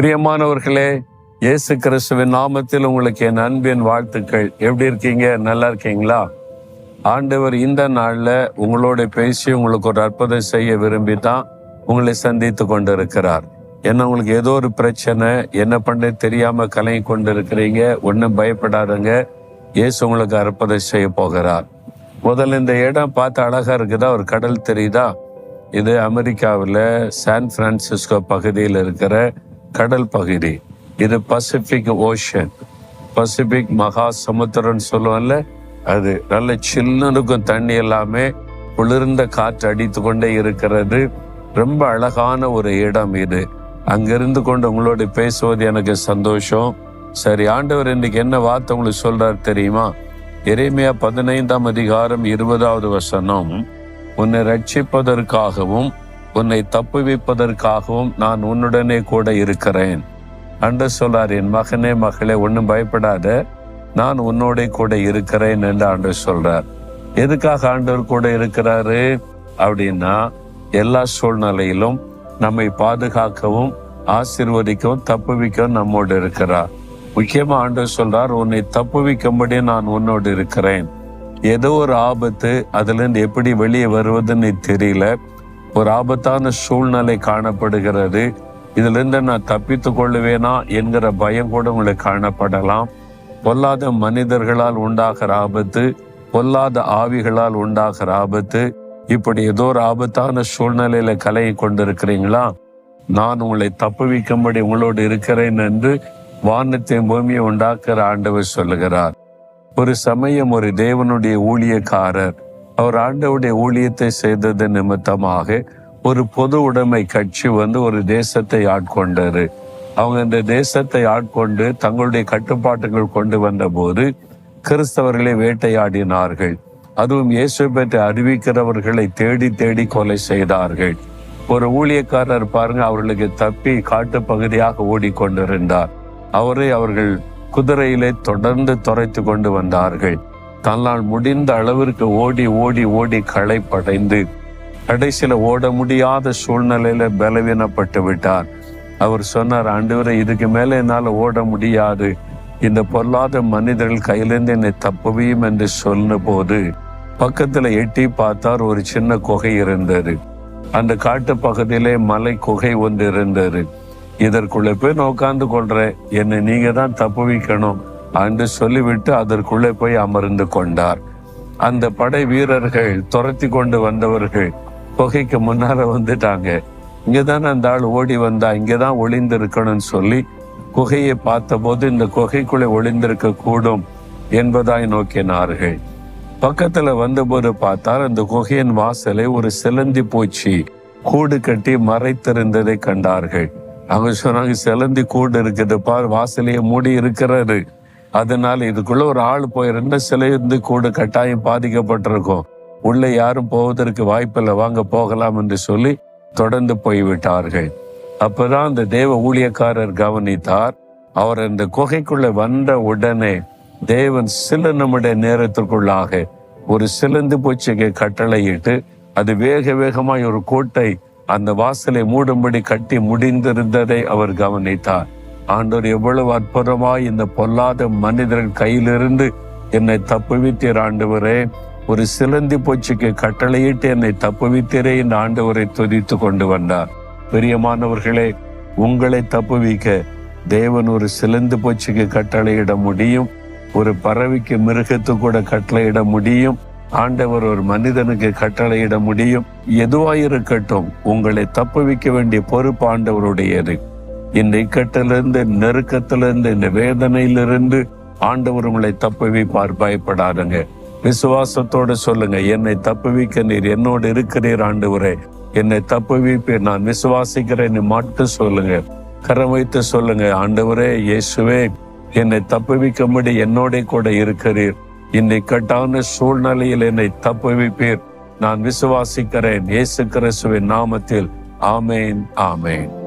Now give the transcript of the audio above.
பிரியமானவர்களே இயேசு கிறிஸ்துவின் நாமத்தில் உங்களுக்கு என் அன்பின் வாழ்த்துக்கள். எப்படி இருக்கீங்க? நல்லா இருக்கீங்களா? ஆண்டவர் இந்த நாளில் உங்களோட பேசி உங்களுக்கு ஒரு அற்புதம் செய்ய விரும்பி தான் உங்களை சந்தித்து கொண்டிருக்கிறார். என்ன உங்களுக்கு ஏதோ ஒரு பிரச்சனை என்ன பண்ண தெரியாம கலங்கி கொண்டு இருக்கிறீங்க ஒன்றும் பயப்படாதுங்க. இயேசு உங்களுக்கு அற்புதம் செய்ய போகிறார். முதல்ல இந்த இடம் பார்த்து அழகா இருக்குதா? ஒரு கடல் தெரியுதா? இது அமெரிக்காவில் சான் பிரான்சிஸ்கோ பகுதியில் இருக்கிற கடல் பகுதி. இது பசிபிக் ஓஷன் பசிபிக் மகா சமுத்திரம்னு சொல்லுவோம்ல அது நல்ல சில்லுன்னு இருக்கும் தண்ணி எல்லாமே குளிர்ந்த காற்று அடித்து கொண்டே இருக்கிறது. ரொம்ப அழகான ஒரு இடம் இது. அங்கிருந்து கொண்டு உங்களோட பேசுவது எனக்கு சந்தோஷம். சரி ஆண்டவர் இன்னைக்கு என்ன வார்த்தை உங்களுக்கு சொல்றார் தெரியுமா? இறைமையா பதினைந்தாம் அதிகாரம் இருபதாவது வசனம். உன்னை ரட்சிப்பதற்காகவும் உன்னை தப்புவிப்பதற்காகவும் நான் உன்னுடனே கூட இருக்கிறேன். அன்று சொல்லார் என் மகனே மகளே ஒன்றும் பயப்படாத. நான் உன்னோட கூட இருக்கிறேன் என்று ஆண்டு சொல்றார். எதுக்காக ஆண்டவர் கூட இருக்கிறாரு? அப்படின்னா எல்லா சூழ்நிலையிலும் நம்மை பாதுகாக்கவும் ஆசிர்வதிக்கவும் தப்புவிக்கவும் நம்மோடு இருக்கிறார். முக்கியமா ஆண்டு சொல்றார் உன்னை தப்புவிக்கும்படி நான் உன்னோடு இருக்கிறேன். ஏதோ ஒரு ஆபத்து அதுல இருந்து எப்படி வெளியே வருவதுன்னு தெரியல. ஒரு ஆபத்தான சூழ்நிலை காணப்படுகிறது. இதுல இருந்து நான் தப்பித்து கொள்ளுவேனா என்கிற பயம் கூட உங்களுக்கு காணப்படலாம். பொல்லாத மனிதர்களால் உண்டாகிற ஆபத்து பொல்லாத ஆவிகளால் உண்டாகிற ஆபத்து. இப்படி ஏதோ ஒரு ஆபத்தான சூழ்நிலையில கலையை கொண்டிருக்கிறீங்களா? நான் உங்களை தப்புவிக்கும்படி உங்களோடு இருக்கிறேன் என்று வானத்தையும் பூமியை உண்டாக்குற ஆண்டவர் சொல்லுகிறார். ஒரு சமயம் ஒரு தேவனுடைய ஊழியக்காரர் அவர் ஆண்டவுடைய ஊழியத்தை செய்தது நிமித்தமாக ஒரு பொது உடைமை கட்சி வந்து ஒரு தேசத்தை ஆட்கொண்டாரு அவங்க இந்த தேசத்தை ஆட்கொண்டு தங்களுடைய கட்டுப்பாட்டுகள் கொண்டு வந்த போது கிறிஸ்தவர்களை வேட்டையாடினார்கள். அதுவும் இயேசு பற்றி அறிவிக்கிறவர்களை தேடி தேடி கொலை செய்தார்கள். ஒரு ஊழியக்காரர் பாருங்க அவர்களுக்கு தப்பி காட்டு பகுதியாக ஓடிக்கொண்டிருந்தார். அவரை அவர்கள் குதிரையிலே தொடர்ந்து துரைத்து கொண்டு வந்தார்கள். தன்னால் முடிந்த அளவிற்கு ஓடி ஓடி ஓடி களைப்படைந்து கடைசியில ஓட முடியாத சூழ்நிலையில பலவீனப்பட்டு விட்டார். அவர் சொன்னார் ஆண்டவரை இதுக்கு மேல என்னால் ஓட முடியாது. இந்த பொல்லாத மனிதர்கள் கையிலிருந்து என்னை தப்புவியும் என்று சொன்ன போது பக்கத்துல எட்டி பார்த்தார் ஒரு சின்ன குகை இருந்தது. அந்த காட்டு பகுதியிலே மலை குகை ஒன்று இருந்தது. இதற்குள்ள போய் நான் உட்கார்ந்து கொள்றேன். என்னை நீங்க தான் தப்புவிக்கணும். என்று சொல்லிவிட்டு அதற்குள்ளே போய் அமர்ந்து கொண்டார். அந்த படை வீரர்கள் துரத்தி கொண்டு வந்தவர்கள் குகைக்கு முன்னால வந்துட்டாங்க. இங்கதான் அந்த ஆள் ஓடி வந்தா இங்கதான் ஒளிந்து இருக்கணும்னு சொல்லி குகையை பார்த்தபோது இந்த குகைக்குள்ளே ஒளிந்திருக்க கூடும் என்பதாய் நோக்கினார்கள். பக்கத்துல வந்தபோது பார்த்தால் அந்த குகையின் வாசலை ஒரு சிலந்தி பூச்சி கூடு கட்டி மறைத்திருந்ததை கண்டார்கள். அவங்க சொன்னாங்க சிலந்தி கூடு இருக்குது பார் வாசலையே மூடி இருக்கிறாரு அதனால இதுக்குள்ள ஒரு ஆள் போயிருந்தா இருந்து கூடு கட்டாயம் பாதிக்கப்பட்டிருக்கும். உள்ள யாரும் போவதற்கு வாய்ப்பில்லை வாங்க போகலாம் என்று சொல்லி தொடர்ந்து போய்விட்டார்கள். அப்பதான் அந்த தேவ ஊழியக்காரர் கவனித்தார் அவர் அந்த குகைக்குள்ள வந்த உடனே தேவன் சில நிமிட நேரத்திற்குள்ளாக ஒரு சிலந்து பூச்சிக்கு கட்டளையிட்டு அது வேக வேகமாய் ஒரு கோட்டை அந்த வாசலை மூடும்படி கட்டி முடிந்திருந்ததை அவர் கவனித்தார். ஆண்டவர் எவ்வளவு அற்புதமாய் இந்த பொல்லாத மனிதர்கள் கையிலிருந்து என்னை தப்புவித்தீர் ஆண்டவரே. ஒரு சிலந்தி பூச்சிக்கு கட்டளையிட்டு என்னை தப்புவித்தீரே இந்த ஆண்டவரை துதித்து கொண்டு வந்தார். பிரியமானவர்களே உங்களை தப்புவிக்க தேவன் ஒரு சிலந்து பூச்சிக்கு கட்டளையிட முடியும். ஒரு பறவைக்கு மிருகத்து கூட கட்டளையிட முடியும். ஆண்டவர் ஒரு மனிதனுக்கு கட்டளையிட முடியும். எதுவாயிருக்கட்டும் உங்களை தப்புவிக்க வேண்டிய பொறுப்பு ஆண்டவருடையது. இந்த இக்கட்டிலிருந்து நெருக்கத்திலிருந்து இந்த வேதனையிலிருந்து ஆண்டவர் உங்களை தப்புவிப்பார். பயப்படாதுங்க. விசுவாசத்தோட சொல்லுங்க. என்னை தப்புவிக்க நீர் என்னோடு இருக்கிறீர் ஆண்டவரே. என்னை தப்புவிப்பீர். நான் விசுவாசிக்கிறேன். மட்டும் சொல்லுங்க. கரம் வைத்து சொல்லுங்க. ஆண்டவரே இயேசுவே என்னை தப்புவிக்கும்படி என்னோட கூட இருக்கிறீர். இந்த இக்கட்டான சூழ்நிலையில் என்னை தப்புவிப்பீர். நான் விசுவாசிக்கிறேன். இயேசு கிறிஸ்துவின் நாமத்தில். ஆமேன் ஆமேன்.